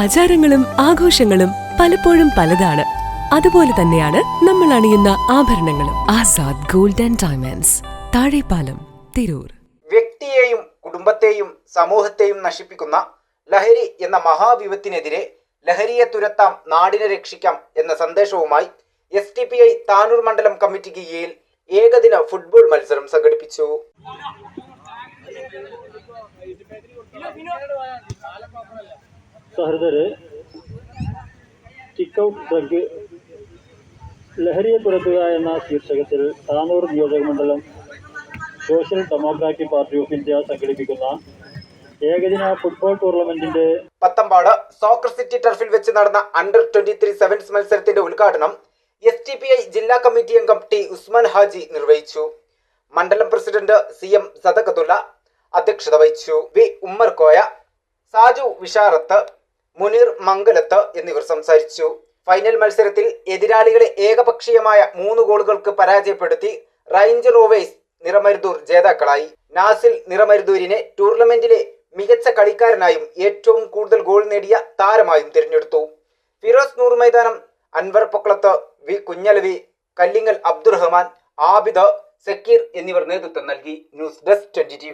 ആചാരങ്ങളും ആഘോഷങ്ങളും പലപ്പോഴും പലതാണ്. അതുപോലെ തന്നെയാണ് നമ്മൾ അണിയുന്ന ആഭരണങ്ങളും. Azad gold and diamonds Thazhepalam Tirur. വ്യക്തിയെയും കുടുംബത്തെയും സമൂഹത്തെയും നശിപ്പിക്കുന്ന ലഹരി എന്ന മഹാവിപത്തിനെതിരെ ലഹരിയെ തുരത്താം നാടിനെ രക്ഷിക്കാം എന്ന സന്ദേശവുമായി S T P I Tanur മണ്ഡലം കമ്മിറ്റി കീഴിൽ ഏകദിന ഫുട്ബോൾ മത്സരം സംഘടിപ്പിച്ചു. സഹൃദരെ കിക്ക് ഔട്ട് ഡ്രഗ് ലഹരിയെ തുരത്തുക എന്ന ശീർഷകത്തിൽ താനൂർ നിയോജക മണ്ഡലം social democratic party of India സംഘടിപ്പിക്കുന്ന ഏകദിന ഫുട്ബോൾ ടൂർണമെന്റിന്റെ പത്തമ്പാട് സോക്കർ സിറ്റി ടർഫിൽ വെച്ച് നടന്ന അണ്ടർ ട്വന്റി ത്രീ സെവൻസ് മത്സരത്തിന്റെ ഉദ്ഘാടനം എസ് ടി പി ഐ ജില്ലാ കമ്മിറ്റി അംഗം ടി ഉസ്മാൻ ഹാജി നിർവഹിച്ചു. മണ്ഡലം പ്രസിഡന്റ് സി എം സദക്കത്തുള്ള അധ്യക്ഷത വഹിച്ചു. വി ഉമ്മർ കോയ സാജു വിഷാറത്ത് മുനീർ മംഗലത്ത് എന്നിവർ സംസാരിച്ചു. ഫൈനൽ മത്സരത്തിൽ എതിരാളികളെ ഏകപക്ഷീയമായ മൂന്ന് ഗോളുകൾക്ക് പരാജയപ്പെടുത്തി റൈഞ്ച് റോവേഴ്സ് നിറമരുതൂർ ജേതാക്കളായി. നാസിൽ നിറമരുതൂരിനെ ടൂർണമെന്റിലെ മികച്ച കളിക്കാരനായും ഏറ്റവും കൂടുതൽ ഗോൾ നേടിയ താരമായും തിരഞ്ഞെടുത്തു. ഫിറോസ് നൂർ മൈതാനം അൻവർ പൊക്കളത്ത് വി കുഞ്ഞലവി കല്ലിങ്ങൽ അബ്ദുറഹ്മാൻ ആബിദ് സക്കീർ എന്നിവർ നേതൃത്വം നൽകി. News desk twenty T